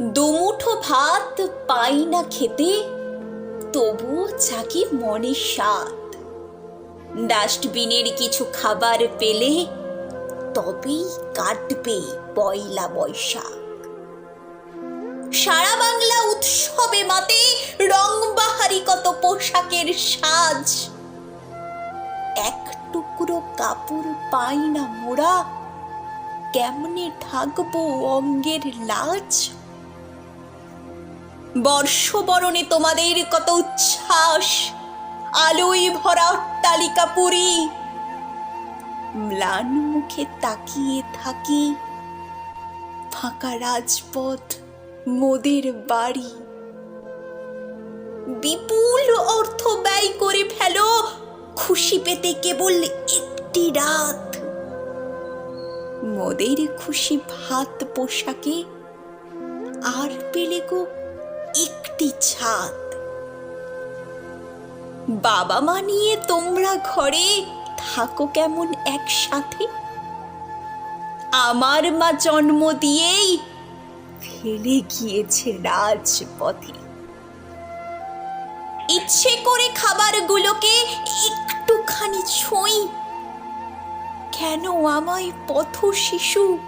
দুমুঠো ভাত পাই না খেতে, তবুও জাগে মনে স্বাদ। ডাস্টবিনের কিছু খাবার পেলে তবেই কাটবে পয়লা বৈশাখ। সারা বাংলা উৎসবে মাতে রংবাহারি কত পোশাকের সাজ। এক টুকরো কাপড় পাই না মোড়া, কেমনে ঢাকবো অঙ্গের লাজ? বর্ষবরণে তোমাদের কত উচ্ছ্বাস। আলোয় ভরা অট্টালিকা পুরী। ম্লান মুখে তাকিয়ে থাকি। ফাঁকা রাজপথ, মোদের বাড়ি। বিপুল অর্থ ব্যয় করে ফেলো, খুশি পেতে কেবল একটি রাত। মোদের খুশি ভাত পোশাকে আর পেলে গো একটি ছাদ। বাবা মা নিয়ে তোমরা ঘরে থাকো কেমন একসাথে? আমার মা জন্ম দিয়েই ফেলে গিয়েছে রাজপথে। ইচ্ছে করে খাবারগুলোকে একটুখানি ছুঁই। কেন আমায় পথ শিশু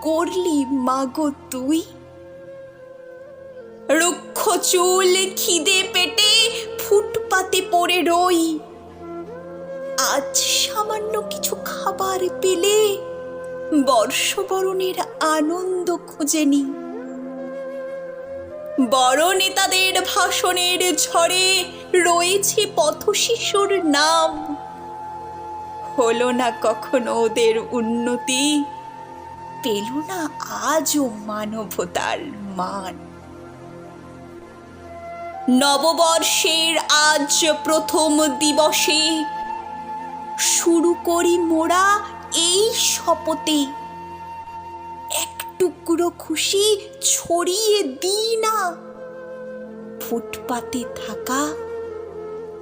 করলি মাগো তুই? চুল, খিদে পেটে ফুটপাতে পড়ে রই। আজ সামান্য কিছু খাবার পেলে বর্ষবরণের আনন্দ খুঁজে নি। বড় নেতাদের ভাষণের ঝড়ে রয়েছে পথশিশুর নাম। হলো না কখনো ওদের উন্নতি? পেল না আজও মানবতার মান? নববর্ষের আজ প্রথম দিবসে শুরু করি মোরা এই শপথে। এক টুকরো খুশি ছড়িয়ে দিই না। ফুটপাতে থাকা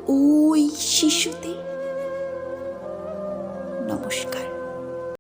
ওই শিশুতে